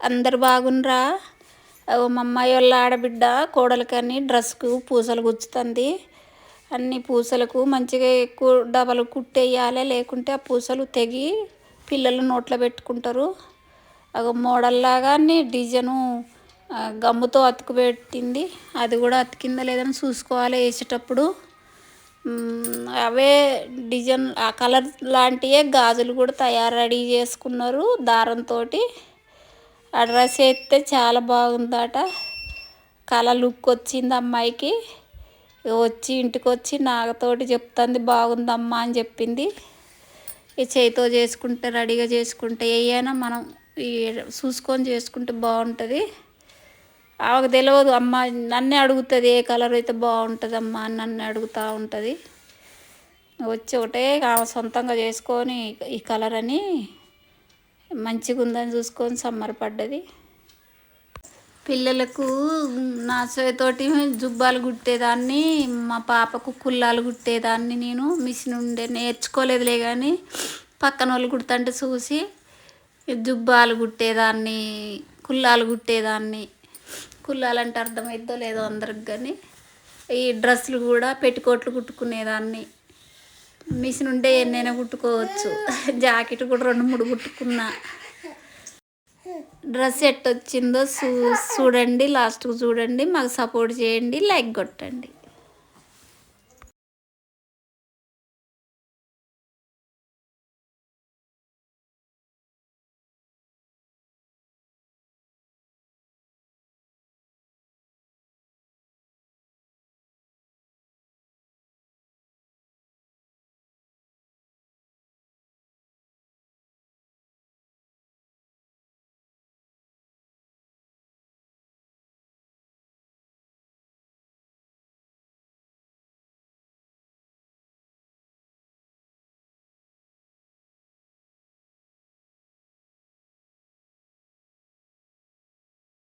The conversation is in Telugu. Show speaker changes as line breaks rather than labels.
అందరు బాగుండ్రా? మా అమ్మాయి వాళ్ళ ఆడబిడ్డ కోడలకని డ్రెస్కు పూసలు గుచ్చుతుంది. అన్ని పూసలకు మంచిగా ఎక్కువ డబల్ కుట్టేయాలి లేకుంటే ఆ పూసలు తెగి పిల్లలు నోట్లో పెట్టుకుంటారు. అగో మోడల్లాగా డిజైను గమ్ముతో అతుకు పెట్టింది. అది కూడా అతికిందా లేదని చూసుకోవాలి వేసేటప్పుడు. అవే డిజైన్ ఆ కలర్ లాంటివే గాజులు కూడా తయారు రెడీ చేసుకున్నారు దారంతో ఆ డ్రెస్ వేస్తే చాలా బాగుందట. కళ లుక్ వచ్చింది అమ్మాయికి. వచ్చి ఇంటికి వచ్చి నాగతోటి చెప్తుంది బాగుందమ్మా అని చెప్పింది. ఈ చేతితో చేసుకుంటే రెడీగా చేసుకుంటే ఏయైనా మనం ఈ చూసుకొని చేసుకుంటే బాగుంటుంది. ఆమెకు తెలియదు అమ్మ నన్నే అడుగుతుంది ఏ కలర్ అయితే బాగుంటుంది అని నన్ను అడుగుతూ ఉంటుంది. వచ్చి ఒకటే ఆమె సొంతంగా చేసుకొని ఈ కలర్ అని మంచిగా ఉందని చూసుకొని సమ్మర్ పడ్డది. పిల్లలకు నా చేతోటి జుబ్బాలు కుట్టేదాన్ని మా పాపకు కుల్లాలు కుట్టేదాన్ని నేను మిషన్ ఉండే నేర్చుకోలేదులే కానీ పక్కన వాళ్ళు కుడుతుంటే చూసి జుబ్బాలు కుట్టేదాన్ని కుల్లాలు కుట్టేదాన్ని. కుల్లాలు అంటే అర్థమైద్దో లేదో అందరికి కానీ ఈ డ్రెస్సులు కూడా పెట్టుకోట్లు కుట్టుకునేదాన్ని. మిషన్ ఉంటే ఎన్నైనా కుట్టుకోవచ్చు. జాకెట్ కూడా రెండు మూడు కుట్టుకున్నా. డ్రెస్ ఎట్ వచ్చిందో చూ చూడండి లాస్ట్కు చూడండి. మాకు సపోర్ట్ చేయండి లైక్ కొట్టండి.